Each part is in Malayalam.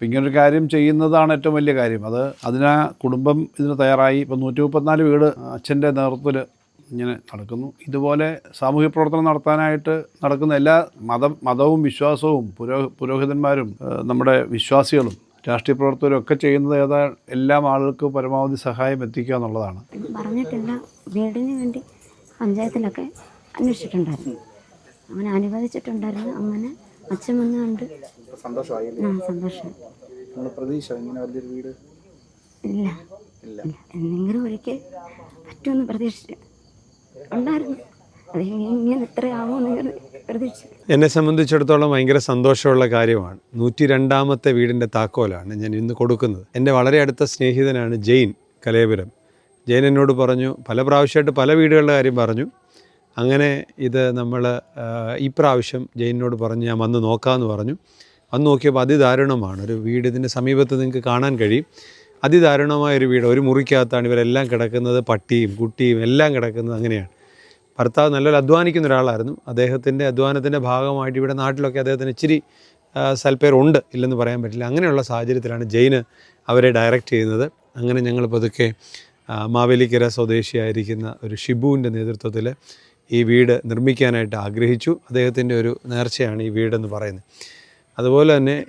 അപ്പം ഇങ്ങനൊരു കാര്യം ചെയ്യുന്നതാണ് ഏറ്റവും വലിയ കാര്യം. അത് അതിനാ കുടുംബം ഇതിന് തയ്യാറായി. ഇപ്പം നൂറ്റി മുപ്പത്തിനാല് വീട് അച്ഛന്റെ നേതൃത്വത്തിൽ ഇങ്ങനെ നടക്കുന്നു. ഇതുപോലെ സാമൂഹ്യ പ്രവർത്തനം നടത്താനായിട്ട് നടക്കുന്ന എല്ലാ മതം മതവും വിശ്വാസവും പുരോ പുരോഹിതന്മാരും നമ്മുടെ വിശ്വാസികളും രാഷ്ട്രീയ പ്രവർത്തകരും ഒക്കെ ചെയ്യുന്നത് ഏതാ എല്ലാ ആളുകൾക്കും പരമാവധി സഹായം എത്തിക്കുക എന്നുള്ളതാണ്. പറഞ്ഞിട്ടില്ല. വീടിന് വേണ്ടി പഞ്ചായത്തിലൊക്കെ അന്വേഷിച്ചിട്ടുണ്ടായിരുന്നു. അങ്ങനെ അനുവദിച്ചിട്ടുണ്ടായിരുന്നു. അങ്ങനെ അച്ഛൻ വന്ന് കണ്ട് സന്തോഷമായി ആ സന്തോഷം. പ്രതീക്ഷ ഇങ്ങനെ വലിയൊരു വീട്? ഇല്ല. ഇല്ല. എന്തെങ്കിലും ഒരിക്കൽ പറ്റുമെന്ന് പ്രതീക്ഷിച്ചു. ഉണ്ടായിരുന്നു. അത് ഇങ്ങനെ ഇത്ര ആവുമെന്ന് എന്നെ സംബന്ധിച്ചിടത്തോളം ഭയങ്കര സന്തോഷമുള്ള കാര്യമാണ്. നൂറ്റി രണ്ടാമത്തെ വീടിന്റെ താക്കോലാണ് ഞാൻ ഇന്ന് കൊടുക്കുന്നത്. എന്റെ വളരെ അടുത്ത സ്നേഹിതനാണ് ജെയിൻ കലയപുരം ജെയിൻ എന്നോട് പറഞ്ഞു പല പ്രാവശ്യമായിട്ട് പല വീടുകളുടെ കാര്യം പറഞ്ഞു. അങ്ങനെ ഇത് നമ്മൾ ഇപ്രാവശ്യം പ്രാവശ്യം ജെയിനോട് പറഞ്ഞു ഞാൻ വന്ന് നോക്കാമെന്ന് പറഞ്ഞു. വന്ന് നോക്കിയപ്പോൾ അതിദാരുണമാണ്. ഒരു വീട് ഇതിന്റെ സമീപത്ത് നിങ്ങൾക്ക് കാണാൻ കഴിയും. അതിദാരുണമായ ഒരു വീട് ഒരു മുറിക്കകത്താണ് ഇവരെല്ലാം കിടക്കുന്നത് പട്ടിയും കുട്ടിയും എല്ലാം കിടക്കുന്നത് അങ്ങനെയാണ്. ഭർത്താവ് നല്ലൊരു അധ്വാനിക്കുന്ന ഒരാളായിരുന്നു. അദ്ദേഹത്തിന്റെ അധ്വാനത്തിന്റെ ഭാഗമായിട്ട് ഇവിടെ നാട്ടിലൊക്കെ അദ്ദേഹത്തിന് ഇച്ചിരി സൽപ്പേരുണ്ട് ഇല്ലെന്ന് പറയാൻ പറ്റില്ല. അങ്ങനെയുള്ള സാഹചര്യത്തിലാണ് ജെയിന് അവരെ ഡയറക്റ്റ് ചെയ്യുന്നത്. അങ്ങനെ ഞങ്ങൾ പതുക്കെ മാവേലിക്കര സ്വദേശിയായിരിക്കുന്ന ഒരു ഷിബുവിന്റെ നേതൃത്വത്തിൽ ഈ വീട് നിർമ്മിക്കാനായിട്ട് ആഗ്രഹിച്ചു. അദ്ദേഹത്തിന്റെ ഒരു നേർച്ചയാണ് ഈ വീടെന്ന് പറയുന്നത്. അതുപോലെ തന്നെ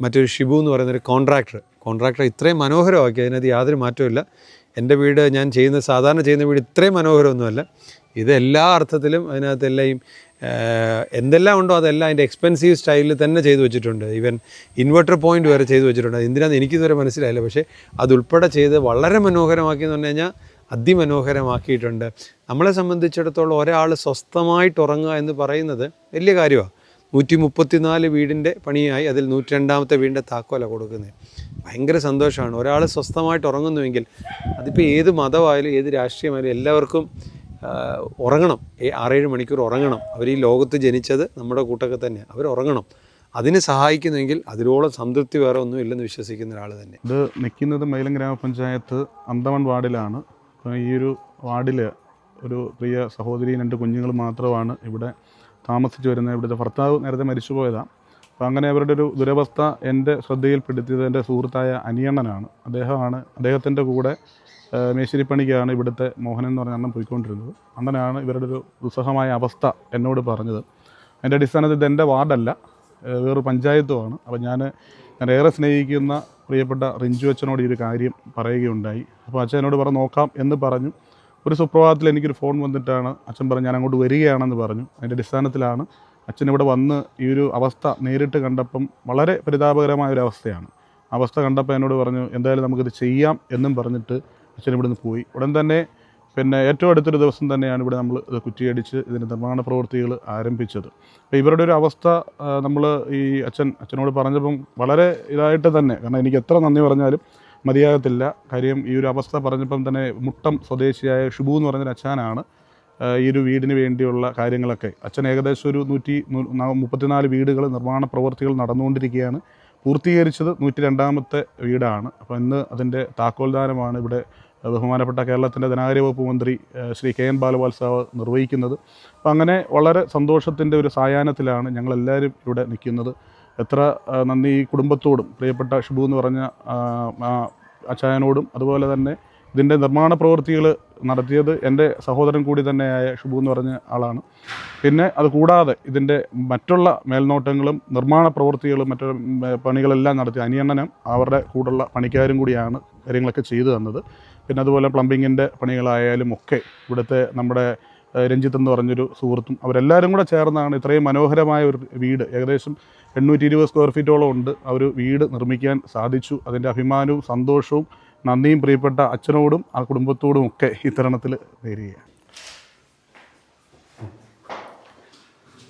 മറ്റൊരു ഷിബു എന്ന് പറയുന്ന ഒരു കോൺട്രാക്ടർ. കോൺട്രാക്ടർ ഇത്രയും മനോഹരമാക്കി അതിനകത്ത് യാതൊരു മാറ്റവും എന്റെ വീട് ഞാൻ ചെയ്യുന്ന സാധാരണ ചെയ്യുന്ന വീട് ഇത്രയും മനോഹരമൊന്നുമല്ല. ഇത് എല്ലാ അർത്ഥത്തിലും അതിനകത്ത് എല്ലാം എന്തെല്ലാം ഉണ്ടോ അതെല്ലാം അതിന്റെ എക്സ്പെൻസീവ് സ്റ്റൈലിൽ തന്നെ ചെയ്തു വെച്ചിട്ടുണ്ട്. ഈവൻ ഇൻവെർട്ടർ പോയിന്റ് വരെ ചെയ്തു വെച്ചിട്ടുണ്ട്. എന്തിനാന്ന് എനിക്കിതുവരെ മനസ്സിലായില്ല. പക്ഷേ അതുൾപ്പെടെ ചെയ്ത് വളരെ മനോഹരമാക്കി എന്ന് പറഞ്ഞു കഴിഞ്ഞാൽ അതിമനോഹരമാക്കിയിട്ടുണ്ട്. നമ്മളെ സംബന്ധിച്ചിടത്തോളം ഒരാൾ സ്വസ്ഥമായിട്ട് ഉറങ്ങുക എന്ന് പറയുന്നത് വലിയ കാര്യമാണ് നൂറ്റി മുപ്പത്തിനാല് വീടിന്റെ പണിയായി അതിൽ നൂറ്റി രണ്ടാമത്തെ വീടിന്റെ താക്കോല കൊടുക്കുന്നത്. ഭയങ്കര സന്തോഷമാണ്. ഒരാൾ സ്വസ്ഥമായിട്ട് ഉറങ്ങുന്നുവെങ്കിൽ അതിപ്പോൾ ഏത് മതമായാലും ഏത് രാഷ്ട്രീയമായാലും എല്ലാവർക്കും ഉറങ്ങണം. ആറേഴ് മണിക്കൂർ ഉറങ്ങണം. അവർ ഈ ലോകത്ത് ജനിച്ചത് നമ്മുടെ കൂട്ടൊക്കെ തന്നെ. അവർ ഉറങ്ങണം. അതിന് സഹായിക്കുന്നെങ്കിൽ അതിലോളം സംതൃപ്തി വേറെ ഒന്നും ഇല്ലെന്ന് വിശ്വസിക്കുന്ന ഒരാൾ തന്നെ. ഇത് നിൽക്കുന്നത് മൈലം ഗ്രാമപഞ്ചായത്ത് അന്തമൺ വാർഡിലാണ്. ഈ ഒരു വാർഡിൽ ഒരു പ്രിയ സഹോദരിയും രണ്ട് കുഞ്ഞുങ്ങൾ മാത്രമാണ് ഇവിടെ താമസിച്ചു വരുന്നത്. ഇവിടുത്തെ ഭർത്താവ് നേരത്തെ മരിച്ചു പോയതാണ് അപ്പോൾ അങ്ങനെ അവരുടെ ഒരു ദുരവസ്ഥ എന്റെ ശ്രദ്ധയിൽപ്പെടുത്തിയത് എന്റെ സുഹൃത്തായ അനിയണ്ണനാണ്. അദ്ദേഹമാണ് അദ്ദേഹത്തിന്റെ കൂടെ മേശ്ശേരിപ്പണിക്കാണ് ഇവിടുത്തെ മോഹനൻ എന്ന് പറഞ്ഞ അണ്ണൻ പോയിക്കൊണ്ടിരുന്നത്. അണ്ണനാണ് ഇവരുടെ ഒരു ദുസ്സഹമായ അവസ്ഥ എന്നോട് പറഞ്ഞത്. എന്റെ അടിസ്ഥാനത്തിൽ ഇത് എന്റെ വാർഡല്ല വേറൊരു പഞ്ചായത്തുമാണ് അപ്പോൾ ഞാൻ ഞാൻ ഏറെ സ്നേഹിക്കുന്ന പ്രിയപ്പെട്ട റിഞ്ചു അച്ഛനോട് ഈ ഒരു കാര്യം പറയുകയുണ്ടായി. അപ്പോൾ അച്ഛൻ എന്നോട് പറഞ്ഞ് നോക്കാം എന്ന് പറഞ്ഞു. ഒരു സുപ്രഭാതത്തിൽ എനിക്കൊരു ഫോൺ വന്നിട്ടാണ് അച്ഛൻ പറഞ്ഞു ഞാൻ അങ്ങോട്ട് വരികയാണെന്ന് പറഞ്ഞു. അതിന്റെ അടിസ്ഥാനത്തിലാണ് അച്ഛൻ ഇവിടെ വന്ന് ഈ ഒരു അവസ്ഥ നേരിട്ട് കണ്ടപ്പം വളരെ പരിതാപകരമായ ഒരു അവസ്ഥയാണ്. അവസ്ഥ കണ്ടപ്പോൾ എന്നോട് പറഞ്ഞു എന്തായാലും നമുക്കിത് ചെയ്യാം എന്നും പറഞ്ഞിട്ട് അച്ഛൻ ഇവിടുന്ന് പോയി. ഉടൻ തന്നെ പിന്നെ ഏറ്റവും അടുത്തൊരു ദിവസം തന്നെയാണ് ഇവിടെ നമ്മൾ ഇത് കുറ്റിയടിച്ച് ഇതിന്റെ നിർമ്മാണ പ്രവൃത്തികൾ ആരംഭിച്ചത്. അപ്പോൾ ഇവരുടെ ഒരു അവസ്ഥ നമ്മൾ ഈ അച്ഛൻ അച്ഛനോട് പറഞ്ഞപ്പം വളരെ ഇതായിട്ട് തന്നെ. കാരണം എനിക്ക് എത്ര നന്ദി പറഞ്ഞാലും മതിയാകത്തില്ല. കാര്യം ഈ ഒരു അവസ്ഥ പറഞ്ഞപ്പം തന്നെ മുട്ടം സ്വദേശിയായ ഷുബു എന്ന് പറഞ്ഞൊരു അച്ഛനാണ് ഈ ഒരു വീടിന് വേണ്ടിയുള്ള കാര്യങ്ങളൊക്കെ. അച്ഛൻ ഏകദേശം ഒരു നൂറ്റി മുപ്പത്തിനാല് വീടുകൾ നിർമ്മാണ പ്രവൃത്തികൾ നടന്നുകൊണ്ടിരിക്കുകയാണ്. പൂർത്തീകരിച്ചത് നൂറ്റി രണ്ടാമത്തെ വീടാണ്. അപ്പോൾ ഇന്ന് അതിന്റെ താക്കോൽദാനമാണ് ഇവിടെ ബഹുമാനപ്പെട്ട കേരളത്തിന്റെ ധനകാര്യ വകുപ്പ് മന്ത്രി ശ്രീ കെ എൻ ബാലവാത്സവ നിർവഹിക്കുന്നത്. അപ്പം അങ്ങനെ വളരെ സന്തോഷത്തിന്റെ ഒരു സായാഹ്നത്തിലാണ് ഞങ്ങളെല്ലാവരും ഇവിടെ നിൽക്കുന്നത്. എത്ര നന്ദി ഈ കുടുംബത്തോടും പ്രിയപ്പെട്ട ഷിബു എന്ന് പറഞ്ഞ അച്ചായനോടും അതുപോലെ തന്നെ ഇതിന്റെ നിർമ്മാണ പ്രവൃത്തികൾ നടത്തിയത് എന്റെ സഹോദരൻ കൂടി തന്നെയായ ഷിബു എന്ന് പറഞ്ഞ ആളാണ്. പിന്നെ അത് കൂടാതെ ഇതിന്റെ മറ്റുള്ള മേൽനോട്ടങ്ങളും നിർമ്മാണ പ്രവൃത്തികളും മറ്റു പണികളെല്ലാം നടത്തി അനിയണ്ണനും അവരുടെ കൂടുള്ള പണിക്കാരും കൂടിയാണ് കാര്യങ്ങളൊക്കെ ചെയ്തു തന്നത്. പിന്നെ അതുപോലെ പ്ലംബിങ്ങിന്റെ പണികളായാലും ഒക്കെ ഇവിടുത്തെ നമ്മുടെ രഞ്ജിത്ത് എന്ന് പറഞ്ഞൊരു സുഹൃത്തും അവരെല്ലാവരും കൂടെ ചേർന്നാണ് ഇത്രയും മനോഹരമായ ഒരു വീട്. ഏകദേശം എണ്ണൂറ്റി ഇരുപത് സ്ക്വയർ ഫീറ്റോളം ഉണ്ട്. ആ ഒരു വീട് നിർമ്മിക്കാൻ സാധിച്ചു. അതിന്റെ അഭിമാനവും സന്തോഷവും നന്ദിയും പ്രിയപ്പെട്ട അച്ഛനോടും ആ കുടുംബത്തോടും ഒക്കെ ഈ നേരിയ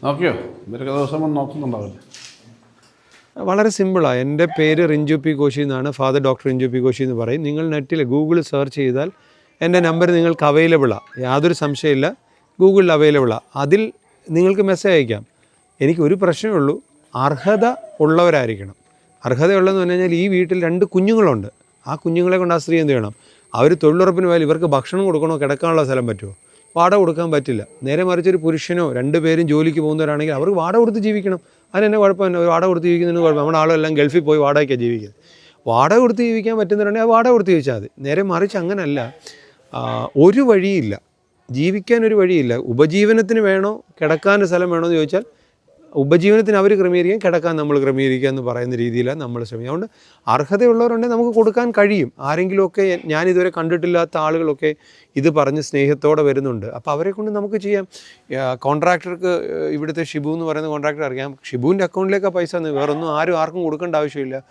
നോക്കിയോ? ഇവരൊക്കെ ദിവസം വന്ന് നോക്കുന്നുണ്ടാവില്ലേ? വളരെ സിമ്പിളാണ് എന്റെ പേര് റിഞ്ചു പി കോശി എന്നാണ്. Father doctor Rinchu P Koshy എന്ന് പറയും. നിങ്ങൾ നെറ്റിൽ ഗൂഗിളിൽ സെർച്ച് ചെയ്താൽ എന്റെ നമ്പർ നിങ്ങൾക്ക് അവൈലബിളാണ് യാതൊരു സംശയമില്ല. ഗൂഗിളിൽ അവൈലബിളാണ് അതിൽ നിങ്ങൾക്ക് മെസ്സേജ് അയക്കാം. എനിക്ക് ഒരു പ്രശ്നമേ ഉള്ളൂ. അർഹത ഉള്ളവരായിരിക്കണം. അർഹതയുള്ളതെന്ന് പറഞ്ഞു കഴിഞ്ഞാൽ ഈ വീട്ടിൽ രണ്ട് കുഞ്ഞുങ്ങളുണ്ട്. ആ കുഞ്ഞുങ്ങളെ കൊണ്ട് ആ സ്ത്രീ എന്ത് ചെയ്യണം? അവർ തൊഴിലുറപ്പിന് പോയാൽ ഇവർക്ക് ഭക്ഷണം കൊടുക്കണോ കിടക്കാനുള്ള സ്ഥലം പറ്റുമോ? വാടക കൊടുക്കാൻ പറ്റില്ല. നേരെ മറിച്ച് ഒരു പുരുഷനോ രണ്ട് പേരും ജോലിക്ക് പോകുന്നവരാണെങ്കിൽ അവർക്ക് വാടക കൊടുത്ത് ജീവിക്കണം. അതിനെന്നെ കുഴപ്പമില്ല. ഒരു വാടക കൊടുത്ത് ജീവിക്കുന്നതിന് കുഴപ്പം നമ്മുടെ ആളെല്ലാം ഗൾഫിൽ പോയി വാടകയ്ക്കാണ് ജീവിക്കുന്നത്. വാടക കൊടുത്ത് ജീവിക്കാൻ പറ്റുന്നുണ്ടെങ്കിൽ ആ വാടക കൊടുത്ത് ജീവിച്ചാൽ മതി. നേരെ മറിച്ച് അങ്ങനല്ല. ഒരു വഴിയില്ല. ജീവിക്കാൻ ഒരു വഴിയില്ല. ഉപജീവനത്തിന് വേണോ? കിടക്കാൻ സ്ഥലം വേണോ എന്ന് ചോദിച്ചാൽ ഉപജീവനത്തിന് അവർ ക്രമീകരിക്കാൻ കിടക്കാൻ നമ്മൾ ക്രമീകരിക്കുക എന്ന് പറയുന്ന രീതിയിലാണ് നമ്മൾ ശ്രമിക്കുക അതുകൊണ്ട് അർഹതയുള്ളവരുണ്ടെങ്കിൽ നമുക്ക് കൊടുക്കാൻ കഴിയും. ആരെങ്കിലുമൊക്കെ ഇതുവരെ കണ്ടിട്ടില്ലാത്ത ആളുകളൊക്കെ ഇത് പറഞ്ഞ് സ്നേഹത്തോടെ വരുന്നുണ്ട്. അപ്പോൾ അവരെ കൊണ്ട് നമുക്ക് ചെയ്യാം. കോൺട്രാക്ടർക്ക് ഇവിടുത്തെ ഷിബു എന്ന് പറയുന്ന കോൺട്രാക്ടർ അറിയാം. ഷിബുവിന്റെ അക്കൗണ്ടിലേക്കാണ് പൈസ വേറൊന്നും ആരും ആർക്കും കൊടുക്കേണ്ട ആവശ്യമില്ല.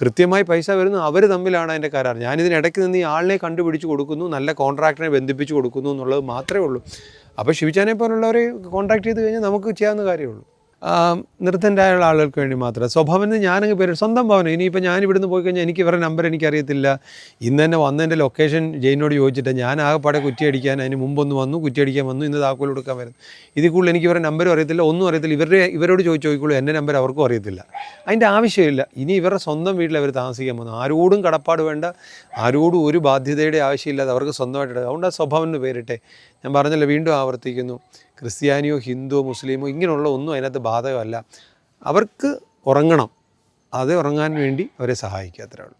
കൃത്യമായി പൈസ വരുന്നു. അവർ തമ്മിലാണ് അതിന്റെ കരാർ. ഞാനിതിനിടയ്ക്ക് നിന്ന് ഈ ആളിനെ കണ്ടുപിടിച്ച് കൊടുക്കുന്നു. നല്ല കോൺട്രാക്ടറിനെ ബന്ധിപ്പിച്ച് കൊടുക്കുന്നു എന്നുള്ളത് മാത്രമേ ഉള്ളൂ. അപ്പോൾ ശിവചാനെ പോലുള്ളവരെ കോൺടാക്ട് ചെയ്ത് കഴിഞ്ഞാൽ നമുക്ക് ചെയ്യാവുന്ന കാര്യമുള്ളൂ നിർദ്ധന്റായുള്ള ആളുകൾക്ക് വേണ്ടി മാത്രം. സ്വഭാവം ഞാനങ്ങ് പേര് സ്വന്തം ഭവനം. ഇനിയിപ്പോൾ ഞാൻ ഇവിടുന്ന് പോയി കഴിഞ്ഞാൽ എനിക്ക് ഇവരുടെ നമ്പർ എനിക്കറിയത്തില്ല. ഇന്ന് തന്നെ വന്നതിന്റെ ലൊക്കേഷൻ ജെയിനോട് ചോദിച്ചിട്ട് ഞാൻ ആകെപ്പാടെ കുറ്റിയടിക്കാൻ അതിന് മുമ്പൊന്ന് വന്നു കുറ്റി അടിക്കാൻ വന്നു ഇന്ന് താക്കോൽ കൊടുക്കാൻ വരുന്നു. ഇതിൽ കൂടുതൽ എനിക്ക് ഇവരുടെ നമ്പരും അറിയത്തില്ല ഒന്നും അറിയത്തില്ല. ഇവരുടെ ഇവരോട് ചോദിച്ചു ചോദിക്കുള്ളൂ എന്റെ നമ്പർ അവർക്കും അറിയത്തില്ല. അതിന്റെ ആവശ്യമില്ല. ഇനി ഇവരുടെ സ്വന്തം വീട്ടിൽ അവർ താമസിക്കാൻ പോകുന്നു. ആരോടും കടപ്പാട് വേണ്ട ആരോടും ഒരു ബാധ്യതയുടെ ആവശ്യമില്ലാതെ അവർക്ക് സ്വന്തമായിട്ട്. അതുകൊണ്ട് ആ സ്വഭാവം പേരിട്ടെ. ഞാൻ പറഞ്ഞല്ലോ വീണ്ടും ആവർത്തിക്കുന്നു. ക്രിസ്ത്യാനിയോ ഹിന്ദുവോ മുസ്ലിമോ ഇങ്ങനെയുള്ള ഒന്നും അതിനകത്ത് ബാധകമല്ല. അവർക്ക് ഉറങ്ങണം. അത് ഉറങ്ങാൻ വേണ്ടി അവരെ സഹായിക്കുക അത്രേ ഉള്ളൂ.